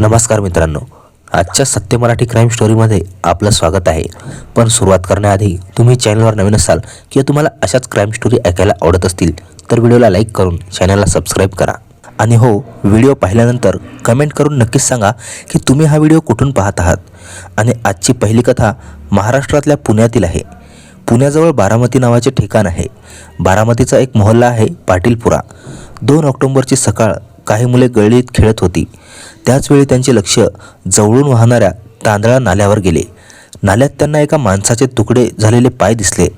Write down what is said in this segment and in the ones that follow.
नमस्कार मित्रांनो. आजच्या सत्य मराठी क्राईम स्टोरीमध्ये आपलं स्वागत आहे. पण सुरुवात करण्याआधी तुम्ही चॅनलवर नवीन असाल किंवा तुम्हाला अशाच क्राईम स्टोरी ऐकायला आवडत असतील तर व्हिडिओला लाईक करून चॅनलला सबस्क्राईब करा. आणि हो व्हिडिओ पाहिल्यानंतर कमेंट करून नक्कीच सांगा की तुम्ही हा व्हिडिओ कुठून पाहत आहात? आणि आजची पहिली कथा महाराष्ट्रातल्या पुण्यातील आहे. पुण्याजवळ बारामती नावाचे ठिकाण आहे. बारामतीचा एक मोहल्ला आहे पाटीलपुरा. दोन ऑक्टोंबरची सकाळ काही मुले गळीत खेळत होती. त्याचवेळी त्यांचे लक्ष जवळून वाहणाऱ्या तांदळा नाल्यावर गेले. नाल्यात त्यांना एका माणसाचे तुकडे झालेले पाय दिसले.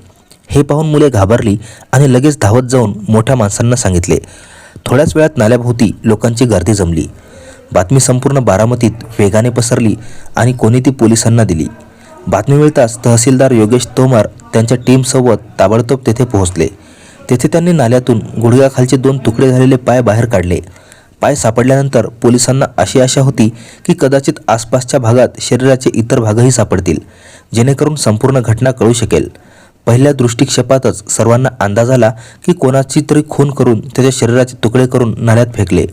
हे पाहून मुले घाबरली आणि लगेच धावत जाऊन मोठ्या माणसांना सांगितले थोड्याच वेळात नाल्याभोवती लोकांची गर्दी जमली. बातमी संपूर्ण बारामतीत वेगाने पसरली आणि कोणी ती पोलिसांना दिली. बातमी मिळताच तहसीलदार योगेश तोमर त्यांच्या टीमसोबत ताबडतोब तेथे पोहोचले. तेथे त्यांनी नाल्यातून गुडघ्याखालचे दोन तुकडे झालेले पाय बाहेर काढले. पाय सापडल्यानंतर पोलिसांना अशी आशा होती की कदाचित आसपासच्या भागात शरीराचे इतर भागही सापडतील जेणेकरून संपूर्ण घटना कळू शकेल. पहिल्या दृष्टिक्षेपातच सर्वांना अंदाज आला की कोणाची तरी खून करून त्याच्या शरीराचे तुकडे करून नाल्यात फेकले.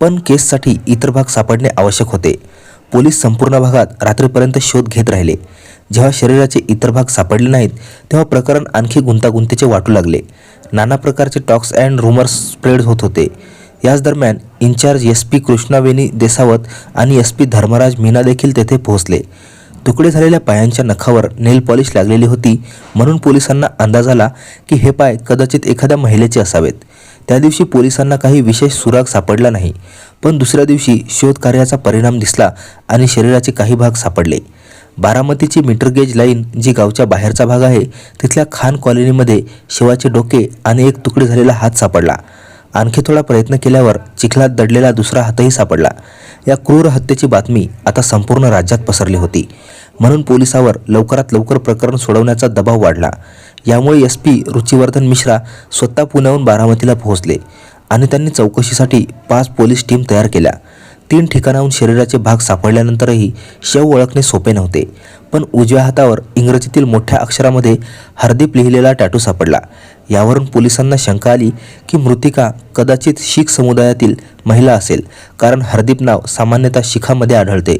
पण केससाठी इतर भाग सापडणे आवश्यक होते. पोलीस संपूर्ण भागात रात्रीपर्यंत शोध घेत राहिले. जेव्हा शरीराचे इतर भाग सापडले नाहीत तेव्हा प्रकरण आणखी गुंतागुंतीचे वाटू लागले. नाना प्रकारचे टॉक्स अँड रुमर्स स्प्रेड होत होते. याच दरम्यान incharge S P Krishnaveni Desavat आणि एस पी धर्मराज मीना देखील तेथे पोहोचले. तुकडे झालेल्या पायांच्या नखावर नेल पॉलिश लागलेली होती म्हणून पोलिसांना अंदाज आला की हे पाय कदाचित एखाद्या महिलेचे असावेत. त्या दिवशी पोलिसांना काही विशेष सुराग सापडला नाही पण दुसऱ्या दिवशी शोधकार्याचा परिणाम दिसला आणि शरीराचे काही भाग सापडले. बारामतीची मीटर गेज लाईन जी गावच्या बाहेरचा भाग आहे तिथल्या खान कॉलनीमध्ये शिवाचे डोके आणि एक तुकडे झालेला हात सापडला. आणखी थोडा प्रयत्न केल्यावर चिखलात दडलेला दुसरा हातही सापडला. या क्रूर हत्येची बातमी आता संपूर्ण राज्यात पसरली होती. म्हणून पोलिसावर लवकरात लवकर प्रकरण सोडवण्याचा दबाव वाढला. यामुळे एस पी रुचिवर्धन मिश्रा स्वतः पुण्याहून बारामतीला पोहोचले आणि त्यांनी चौकशीसाठी पाच पोलीस टीम तयार केल्या. तीन ठिकाणाहून शरीराचे भाग सापडल्यानंतरही शव ओळखणे सोपे नव्हते. पण उजव्या हातावर इंग्रजीतील मोठ्या अक्षरामध्ये हरदीप लिहिलेला टॅटू सापडला. यावरून पोलिसांना शंका आली की मृतिका कदाचित शीख समुदायातील महिला असेल कारण हरदीप नाव सामान्यतः शिखामध्ये आढळते.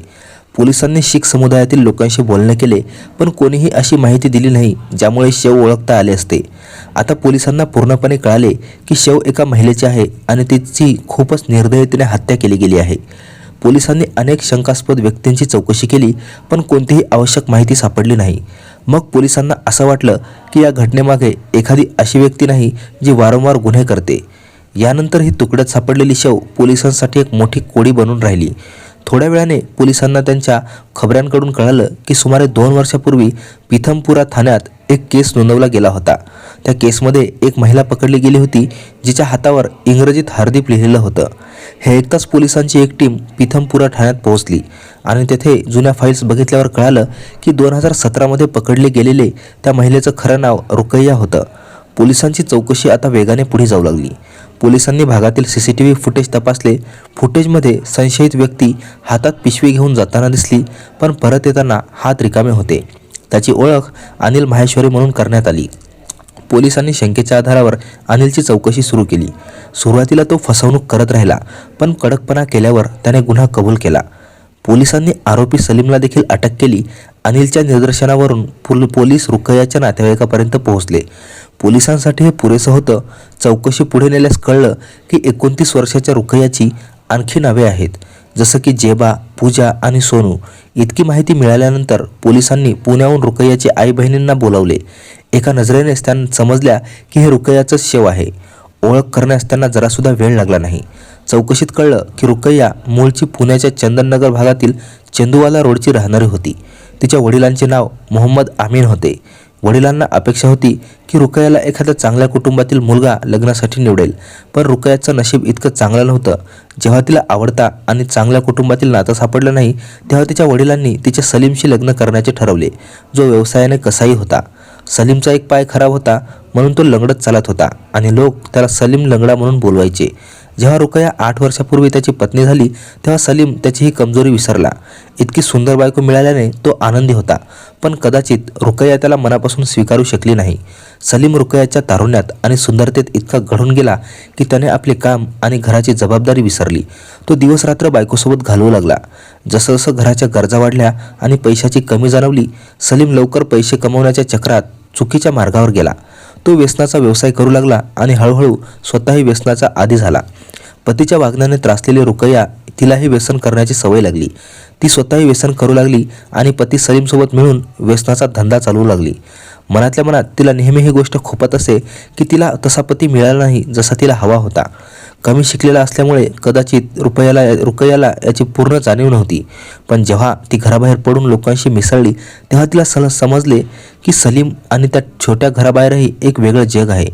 पोलिसांनी शीख समुदायातील लोकांशी बोलणे केले पण कोणीही अशी माहिती दिली नाही ज्यामुळे शव ओळखता आले असते. आता पोलिसांना पूर्णपणे कळाले की शव एका महिलेचे आहे आणि तिची खूपच निर्दयतेने हत्या केली गेली आहे. पोलिसांनी अनेक शंकास्पद व्यक्तींची चौकशी केली पण कोणतीही आवश्यक माहिती सापडली नाही. मग पोलिसांना असं वाटलं की या घटनेमागे एखादी अशी व्यक्ती नाही जी वारंवार गुन्हे करते. यानंतर ही तुकड्यात सापडलेली शव पोलिसांसाठी एक मोठी कोडी बनून राहिली. थोड्या वेळाने पोलिसांना त्यांच्या खबऱ्यांकडून कळालं की सुमारे दोन वर्षापूर्वी पिथमपुरा ठाण्यात एक केस नोंदवला गेला होता. त्या केसमध्ये एक महिला पकडली गेली होती जिच्या हातावर इंग्रजीत हरदीप लिहिलेलं होतं. हे ऐकताच पोलिसांची एक टीम पिथमपुरा ठाण्यात पोहोचली आणि तेथे जुन्या फाईल्स बघितल्यावर कळालं की दोन हजार सतरामध्ये पकडले गेलेले त्या महिलेचं खरं नाव रुकैया होतं. पोलिसांची चौकशी आता वेगाने पुढे जाऊ लागली. पोलिसांनी भागातील C C T V footage तपासले. फुटेजमध्ये संशयित व्यक्ती हातात पिशवी घेऊन जाताना दिसली पण परत येताना हात रिकामे होते. त्याची ओळख अनिल माहेश्वरी म्हणून करण्यात आली. पोलिसांनी शंकेच्या आधारावर अनिलची चौकशी सुरू केली. सुरुवातीला तो फसवणूक करत राहिला पण कडकपणा केल्यावर त्याने गुन्हा कबूल केला. पोलिसांनी आरोपी सलीमला देखील अटक केली. अनिलच्या निदर्शनावरून पुल पोलीस रुकयाच्या नातेवाईकापर्यंत पोहोचले. पोलिसांसाठी हे पुरेसं होतं चौकशी पुढे नेल्यास कळलं की एकोणतीस वर्षाच्या रुखयाची आणखी नावे आहेत. जसं की जेबा पूजा आणि सोनू. इतकी माहिती मिळाल्यानंतर पोलिसांनी पुण्याहून रुकय्याचे आई बहिणींना बोलावले. एका नजरेनेच त्यांना समजल्या की हे रुकय्याचंच शेव आहे. ओळख करण्यास त्यांना जरासुद्धा वेळ लागला नाही. चौकशीत कळलं की रुकय्या मूळची पुण्याच्या चंदननगर भागातील चंदुवाला रोडची राहणारी होती. तिच्या वडिलांचे नाव मोहम्मद आमीन होते. वडिलांना अपेक्षा होती की रुकयाला एखाद्या चांगल्या कुटुंबातील मुलगा लग्नासाठी निवडेल. पण रुकयाचं नशीब इतकं चांगलं नव्हतं. जेव्हा तिला आवडता आणि चांगल्या कुटुंबातील नातं सापडलं नाही तेव्हा तिच्या वडिलांनी तिच्या सलीमशी लग्न करण्याचे ठरवले. जो व्यवसायाने कसाही होता. सलीमचा एक पाय खराब होता म्हणून तो लंगडत चालत होता आणि लोक त्याला सलीम लंगडा म्हणून बोलवायचे. जेव्हा रुकया आठ वर्षापूर्वी त्याची पत्नी झाली तेव्हा सलीम त्याची ही कमजोरी विसरला. इतकी सुंदर बायको मिळाल्याने तो आनंदी होता पण कदाचित रुकया त्याला मनापासून स्वीकारू शकली नाही. सलीम रुकयाच्या तारुण्यात आणि सुंदरतेत इतका घडून गेला की त्याने आपले काम आणि घराची जबाबदारी विसरली. तो दिवसरात्र बायकोसोबत घालवू लागला. जसं जसं घराच्या गरजा वाढल्या आणि पैशाची कमी जाणवली सलीम लवकर पैसे कमवण्याच्या चक्रात चुकीच्या मार्गावर गेला. तो व्यसनाचा व्यवसाय करू लागला आणि हळूहळू स्वतःही व्यसनाचा आधी झाला. पतीच्या वागण्याने त्रासलेली रुकया तिलाही व्यसन करण्याची सवय लागली. ती स्वतःही व्यसन करू लागली आणि पती सलीमसोबत मिळून व्यसनाचा धंदा चालवू लागली. मनातल्या मनात तिला नेहमी ही गोष्ट खोपत असे की तिला तसा पती मिळाला नाही जसा तिला हवा होता. कमी शिकलेला असल्यामुळे कदाचित रुपयाला रुकयाला याची पूर्ण जाणीव नव्हती. पण जेव्हा ती घराबाहेर पडून लोकांशी मिसळली तेव्हा तिला सल समजले की सलीम आणि त्या छोट्या घराबाहेरही एक वेगळं जग आहे.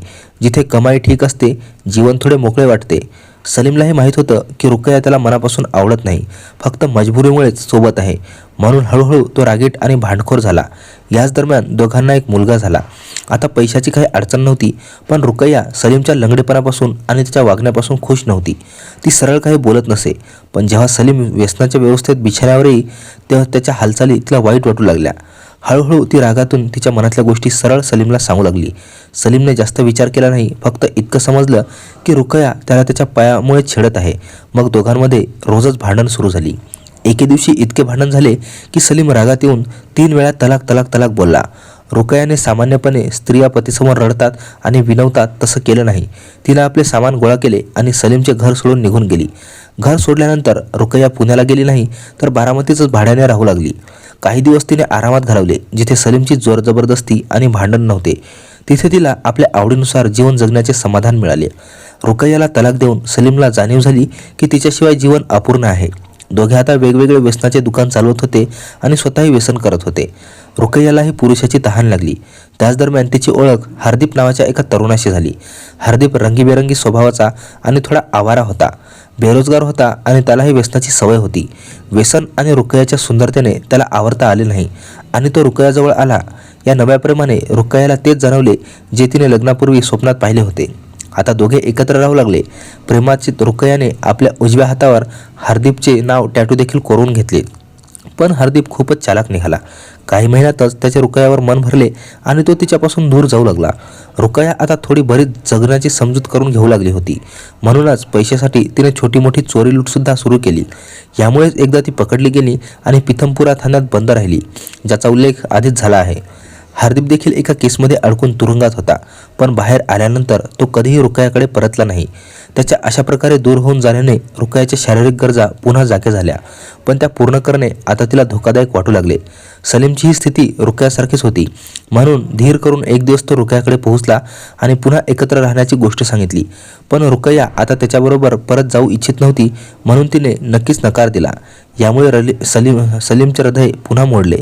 जिथे कमाई ठीक असते जीवन थोडे मोकळे वाटते. सलीमला हे माहीत होतं की रुकया त्याला मनापासून आवडत नाही. फक्त मजबुरीमुळेच सोबत आहे. म्हणून हळूहळू तो रागीट आणि भांडखोर झाला. याच दरम्यान दोघांना एक मुलगा झाला. आता पैशाची काही अडचण नव्हती पण रुकय्या सलीमच्या लंगडेपणापासून आणि त्याच्या वागण्यापासून खुश नव्हती. ती सरळ काही बोलत नसे पण जेव्हा सलीम व्यसनाच्या व्यवस्थेत बिछाण्यावर येई तेव्हा त्याच्या हालचाली तिला वाईट वाटू लागल्या. हळूहळू ती रागातून तिच्या मनातल्या गोष्टी सरळ सलीमला सांगू लागली. सलीमने जास्त विचार केला नाही फक्त इतकं समजलं की रुकया त्याला त्याच्या पायामुळे छेडत आहे. मग दोघांमध्ये रोजच भांडण सुरू झाली. एके दिवशी इतके भांडण झाले की सलीम रागात येऊन तीन वेळा तलाक तलाक तलाक बोलला. रुकयाने सामान्यपणे स्त्रिया पतीसमोर रडतात आणि विनवतात तसं केलं नाही. तिनं आपले सामान गोळा केले आणि सलीमचे घर सोडून निघून गेली. घर सोडल्यानंतर रुकया पुण्याला गेली नाही तर बारामतीतच भाड्याने राहू लागली. काही दिवस तिने आरामात घालवले जिथे सलीमची जोर जबरदस्ती आणि भांडण नव्हते. तिथे तिला आपल्या आवडीनुसार जीवन जगण्याचे समाधान मिळाले. रुकयाला तलाक देऊन सलीमला जाणीव झाली की तिच्याशिवाय जीवन अपूर्ण आहे. दोघे आता वेगवेगळे व्यसनाचे दुकान चालवत होते आणि स्वतःही व्यसन करत होते. रुकैयालाही पुरुषाची तहान लागली. त्याच दरम्यान तिची ओळख हरदीप नावाच्या एका तरुणाशी झाली. हरदीप रंगीबेरंगी स्वभावाचा आणि थोडा आवारा होता. बेरोजगार होता आणि त्यालाही व्यसनाची सवय होती. व्यसन आणि रुकयाच्या सुंदरतेने त्याला आवरता आले नाही आणि तो रुकयाजवळ आला. या नव्याप्रमाणे रुकयाला तेच जाणवले जे तिने लग्नापूर्वी स्वप्नात पाहिले होते. आता दोघे एकत्र राहू लागले. प्रेमाची रुकयाने आपल्या उजव्या हातावर हरदीपचे नाव टॅटू देखील करून घेतले. पण हरदीप खूपच चालाक निघाला. काही महिन्यातच त्याच्या रुकयावर मन भरले आणि तो तिच्यापासून दूर जाऊ लागला. रुकया आता थोडी बरीच जगण्याची समजूत करून घेऊ लागली होती. म्हणूनच पैशासाठी तिने छोटी मोठी चोरी लूटसुद्धा सुरू केली. यामुळेच एकदा ती पकडली गेली आणि पिथमपुरा ठाण्यात बंद राहिली ज्याचा उल्लेख आधीच झाला आहे. हार्दिप देखील एका केसमध्ये अडकून तुरुंगात होता पण बाहेर आल्यानंतर तो कधीही रुकयाकडे परतला नाही. त्याच्या अशा प्रकारे दूर होऊन जाण्याने रुकयाच्या शारीरिक गरजा पुन्हा जागे झाल्या पण त्या पूर्ण करणे आता तिला धोकादायक वाटू लागले. सलीमची ही स्थिती रुकयासारखीच होती. म्हणून धीर करून एक दिवस तो रुकयाकडे पोहोचला आणि पुन्हा एकत्र राहण्याची गोष्ट सांगितली. पण रुकया आता त्याच्याबरोबर परत जाऊ इच्छित नव्हती म्हणून तिने नक्कीच नकार दिला. यामुळे रली सलीम सलीमचे हृदय पुन्हा मोडले.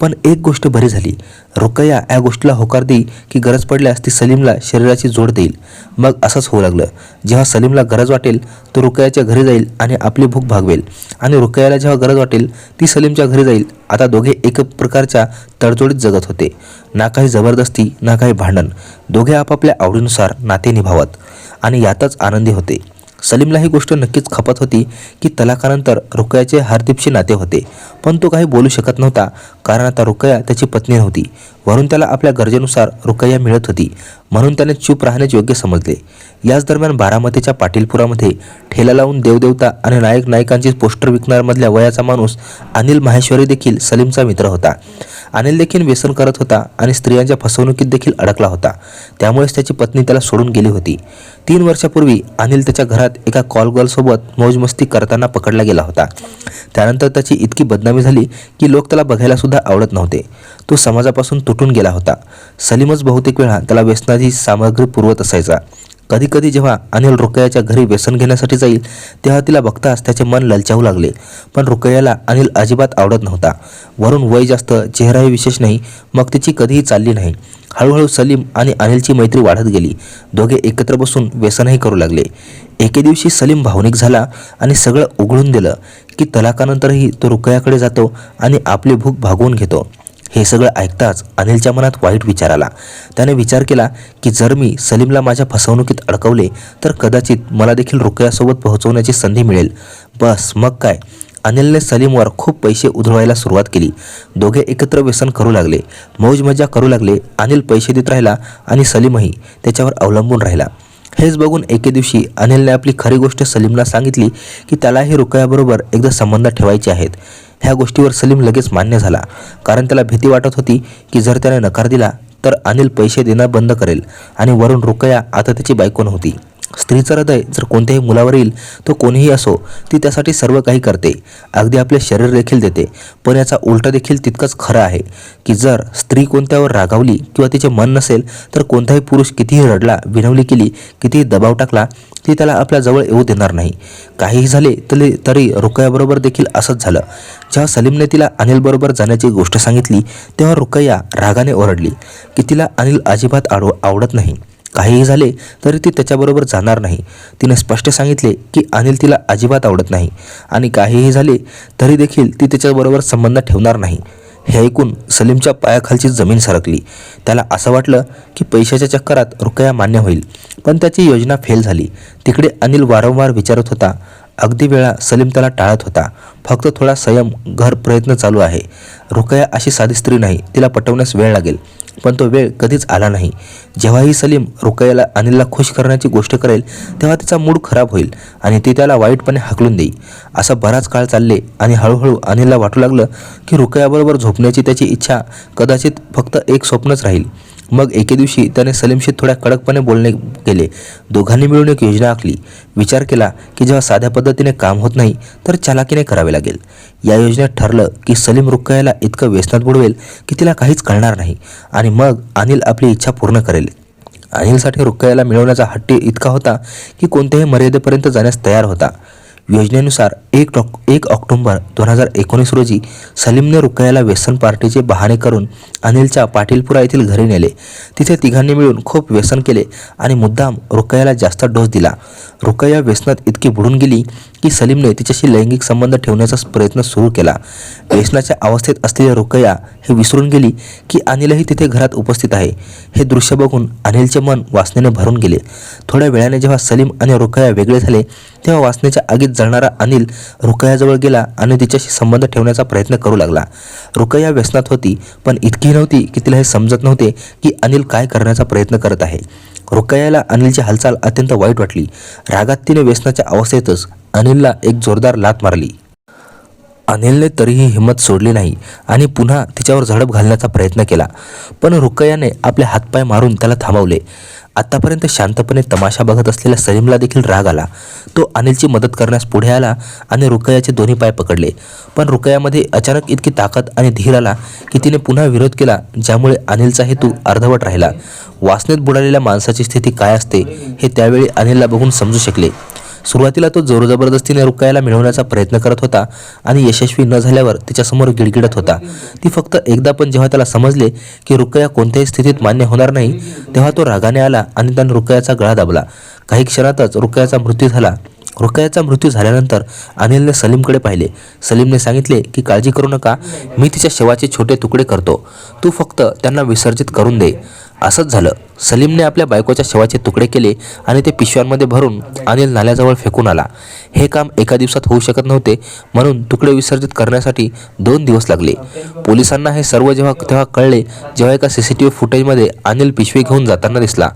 पण एक गोष्ट बरी झाली. रुकया या गोष्टीला होकार देई की गरज पडल्यास ती सलीमला शरीराची जोड देईल. मग असंच होऊ लागलं. जेव्हा सलीमला गरज वाटेल तो रुकयाच्या घरी जाईल आणि आपली भूक भागवेल. आणि रुकयाला जेव्हा गरज वाटेल ती सलीमच्या घरी जाईल. आता दोघे एक प्रकारच्या तडजोडीत जगत होते. ना काही जबरदस्ती ना काही भांडण. दोघे आपापल्या आवडीनुसार नाते निभावत. आणि यातच आनंदी होते. सलीमला ही गोष्ट नक्कीच खपत होती की तलाकानंतर रुकयाचे हार्दिपशी नाते होते. पण तो काही बोलू शकत नव्हता कारण आता रुकया त्याची पत्नी नव्हती. वरून त्याला आपल्या गरजेनुसार रुकया मिळत होती म्हणून त्याने चूप राहण्याचे योग्य समजले. याच दरम्यान बारामतीच्या पाटीलपुरामध्ये ठेला लावून देवदेवता आणि नायक नायकांचे पोस्टर विकणाऱ्यामधल्या वयाचा माणूस अनिल माहेश्वरी देखील सलीमचा मित्र होता. अनिल देखील व्यसन करत होता आणि स्त्रियांच्या फसवणुकीत देखील अडकला होता. त्यामुळेच त्याची पत्नी त्याला सोडून गेली होती. तीन वर्षापूर्वी अनिल त्याच्या घरात एका कॉल गर्लसोबत मौजमस्ती करताना पकडला गेला होता. त्यानंतर त्याची इतकी बदनामी झाली की लोक त्याला बघायला सुद्धा आवडत नव्हते. तो समाजापासून तुटून गेला होता. सलीमच बहुतेक वेळा त्याला व्यसनाची सामग्री पुरवत असायचा. कधीकधी जेव्हा अनिल रुकयाच्या घरी व्यसन घेण्यासाठी जाईल तेव्हा तिला बघताच त्याचे मन ललचावू लागले. पण रुकयाला अनिल अजिबात आवडत नव्हता. वरून वय जास्त चेहराही विशेष नाही मग तिची कधीही चालली नाही. हळूहळू सलीम आणि अनिलची मैत्री वाढत गेली. दोघे एकत्र बसून व्यसनही करू लागले. एके दिवशी सलीम भावनिक झाला आणि सगळं उघडून दिलं की तलाकानंतरही तो रुकयाकडे जातो आणि आपली भूक भागवून घेतो. हे सगळं ऐकताच अनिलच्या मनात वाईट विचार आला. त्याने विचार केला की जर मी सलीमला माझ्या फसवणुकीत अडकवले तर कदाचित मला देखील रुकयासोबत पोहोचवण्याची संधी मिळेल. बस मग काय? अनिलने सलीमवर खूप पैसे उधळवायला सुरुवात केली. दोघे एकत्र व्यसन करू लागले. मौज मजा करू लागले. अनिल पैसे देत राहिला आणि सलीमही त्याच्यावर अवलंबून राहिला. हेच बघून एके दिवशी अनिलने आपली खरी गोष्ट सलीमला सांगितली की त्यालाही रुकयाबरोबर एकदा संबंध ठेवायचे आहेत. ह्या गोष्टीवर सलीम लगेच मान्य झाला. कारण त्याला भीती वाटत होती की जर त्याने नकार दिला तर अनिल पैसे देणं बंद करेल आणि वरून रुकया आता त्याची बायको नव्हती. स्त्रीचं हृदय जर कोणत्याही मुलावर येईल तो कोणीही असो ती त्यासाठी सर्व काही करते. अगदी आपले शरीर देखील देते. पण याचा उलटा देखील तितकंच खरं आहे की जर स्त्री कोणत्यावर रागावली किंवा तिचे मन नसेल तर कोणताही पुरुष कितीही रडला विनवली केली कितीही दबाव टाकला ती त्याला आपल्या जवळ येऊ देणार नाही. काहीही झाले तरी तरी रुकयाबरोबर देखील असंच झालं. जेव्हा सलीमने तिला अनिलबरोबर जाण्याची गोष्ट सांगितली तेव्हा रुकया रागाने ओरडली की तिला अनिल अजिबात आडव आवडत नाही. काहीही झाले तरी ती त्याच्याबरोबर जाणार नाही. तिने स्पष्ट सांगितले की अनिल तिला अजिबात आवडत नाही आणि काहीही झाले तरी देखील ती त्याच्याबरोबर संबंध ठेवणार नाही. हे ऐकून सलीमच्या पायाखालची जमीन सरकली. त्याला असं वाटलं की पैशाच्या चक्करात रुकया मान्य होईल. पण त्याची योजना फेल झाली. तिकडे अनिल वारंवार विचारत होता. अगदी वेळा सलीम त्याला टाळत होता. फक्त थोडा संयम घर प्रयत्न चालू आहे. रुकया अशी साधी स्त्री नाही. तिला पटवण्यास वेळ लागेल. पण तो वेळ कधीच आला नाही. जेव्हाही सलीम रुकयाला अनिलला खुश करण्याची गोष्ट करेल तेव्हा तिचा मूड खराब होईल आणि ती त्याला वाईटपणे हाकलून देईल. असा बराच काळ चालले आणि हळूहळू अनिलला वाटू लागलं की रुकयाबरोबर झोपण्याची त्याची इच्छा कदाचित फक्त एक स्वप्नच राहील. मग एके दिवशी त्याने सलीमशी थोड्या कडकपणे बोलणे केले. दोघांनी मिळून एक योजना आखली. विचार केला की जेव्हा साध्या पद्धतीने काम होत नाही तर चालाकीने करावे लागेल. या योजनेत ठरलं की सलीम रुक्कयाला इतकं व्यसनात बुडवेल की तिला काहीच कळणार नाही आणि मग अनिल आपली इच्छा पूर्ण करेल. अनिलसाठी रुक्कयाला मिळवण्याचा हट्टी इतका होता की कोणत्याही मर्यादेपर्यंत जाण्यास तयार होता. योजनेनुसार एक एक ऑक्टोंबर दोन हजार एकोणीस रोजी सलीमने रुकयाला व्यसन पार्टीचे बहाणे करून अनिलच्या पाटीलपुरा येथील घरी नेले. तिथे तिघांनी मिळून खूप व्यसन केले आणि मुद्दाम रुकयाला जास्त डोस दिला. रुकया व्यसनात इतकी बुडून गेली की सलीमने तिच्याशी लैंगिक संबंध ठेवण्याचा प्रयत्न सुरू केला. व्यसनाच्या अवस्थेत असलेली रुकया हे विसरून गेली की अनिलही तिथे घरात उपस्थित आहे. हे दृश्य बघून अनिलचे मन वासनेने भरून गेले. थोड्या वेळाने जेव्हा सलीम आणि रुकया वेगळे झाले तेव्हा वासनेच्या आगीत जळणारा अनिल रुकयाजवळ गेला आणि तिच्याशी संबंध ठेवण्याचा प्रयत्न करू लागला. रुकया व्यसनात होती पण इतकी नव्हती की तिला हे समजत नव्हते की अनिल काय करण्याचा प्रयत्न करत आहे. रुकयाला अनिलची हालचाल अत्यंत वाईट वाटली. रागात तिने व्यसनाच्या अवस्थेतच अनिलला एक जोरदार लात मारली. अनिलने तरीही हिंमत सोडली नाही आणि पुन्हा तिच्यावर झडप घालण्याचा प्रयत्न केला. पण रुकयाने आपले हातपाय मारून त्याला थांबवले. आतापर्यंत शांतपणे तमाशा बघत असलेल्या सलीमला देखील राग आला. तो अनिलची मदत करण्यास पुढे आला आणि रुकयाचे दोन्ही पाय पकडले. पण रुकयामध्ये अचानक इतकी ताकद आणि धीर आला की तिने पुन्हा विरोध केला ज्यामुळे अनिलचा हेतू अर्धवट राहिला. वासनेत बुडालेल्या माणसाची स्थिती काय असते हे त्यावेळी अनिलला बघून समजू शकले. सुरुवातीला तो जोरजबरदस्तीने रुकायला मिळवण्याचा प्रयत्न करत होता आणि यशस्वी न झाल्यावर तिच्यासमोर गिडगिडत होता. ती फक्त एकदा पण जेव्हा त्याला समजले की रुकया कोणत्याही स्थितीत मान्य होणार नाही तेव्हा तो रागाने आला आणि त्याने रुकयाचा गळा दाबला. काही क्षणातच रुकयाचा मृत्यू झाला. रुकयाचा मृत्यू झाल्यानंतर अनिलने सलीमकडे पाहिले. सलीमने सांगितले की काळजी करू नका मी तिच्या शवाचे छोटे तुकडे करतो. तू फक्त त्यांना विसर्जित करून दे. असंच झालं. सलीमने आपल्या बायकोच्या शवाचे तुकडे केले आणि ते पिशव्यांमध्ये भरून अनिल नाल्याजवळ फेकून आला. हे काम एका दिवसात होऊ शकत नव्हते म्हणून तुकडे विसर्जित करण्यासाठी दोन दिवस लागले. पोलिसांना हे सर्व जेव्हा तेव्हा कळले जेव्हा एका सी सी टी व्ही फुटेजमध्ये अनिल पिशवी घेऊन जाताना दिसला.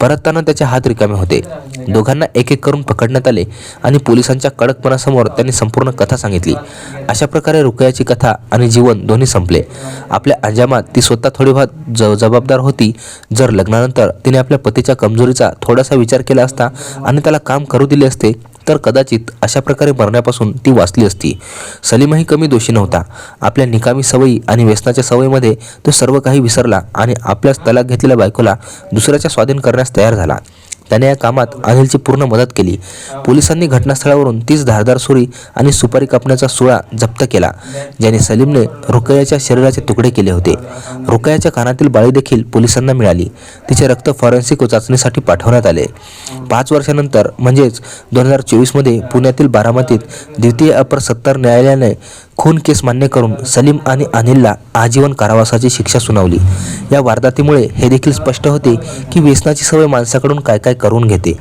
परतताना त्याचे हात रिकामे होते. दोघांना एक एक करून पकडण्यात आले आणि पोलिसांच्या कडकपणासमोर त्यांनी संपूर्ण कथा सांगितली. अशा प्रकारे रुकयाची कथा आणि जीवन दोन्ही संपले. आपल्या अंजामात ती स्वतः थोडीफार ज जबाबदार होती जर लग्न लग्नानंतर तिने आपल्या पतीच्या कमजोरीचा थोडासा विचार केला असता आणि त्याला काम करू दिले असते तर कदाचित अशा प्रकारे मरण्यापासून ती वाचली असती. सलीमही कमी दोषी नव्हता. आपल्या निकामी सवयी आणि व्यसनाच्या सवयीमध्ये तो सर्व काही विसरला आणि आपल्याच तलाक घेतलेल्या बायकोला दुसऱ्याच्या स्वाधीन करण्यास तयार झाला. त्याने या कामात अनिलची पूर्ण मदत केली. पोलिसांनी घटनास्थळावरून तीस धारदार सुरी आणि सुपारी कापण्याचा सुळा जप्त केला ज्याने सलीमने रुकयाच्या शरीराचे तुकडे केले होते. रुकयाच्या कानातील बाळी देखील पोलिसांना मिळाली. तिचे रक्त फॉरेन्सिक चाचणीसाठी पाठवण्यात आले. पाच वर्षानंतर म्हणजेच दोन हजार चोवीसमध्ये पुण्यातील बारामतीत द्वितीय अपर सत्तर न्यायालयाने खून केस मान्य करून सलीम आणि अनिलला आजीवन कारावासाची शिक्षा सुनावली. या वारदातीमुळे हे देखील स्पष्ट होते की व्यसनाची सवय माणसाकडून काय काय करून घेते.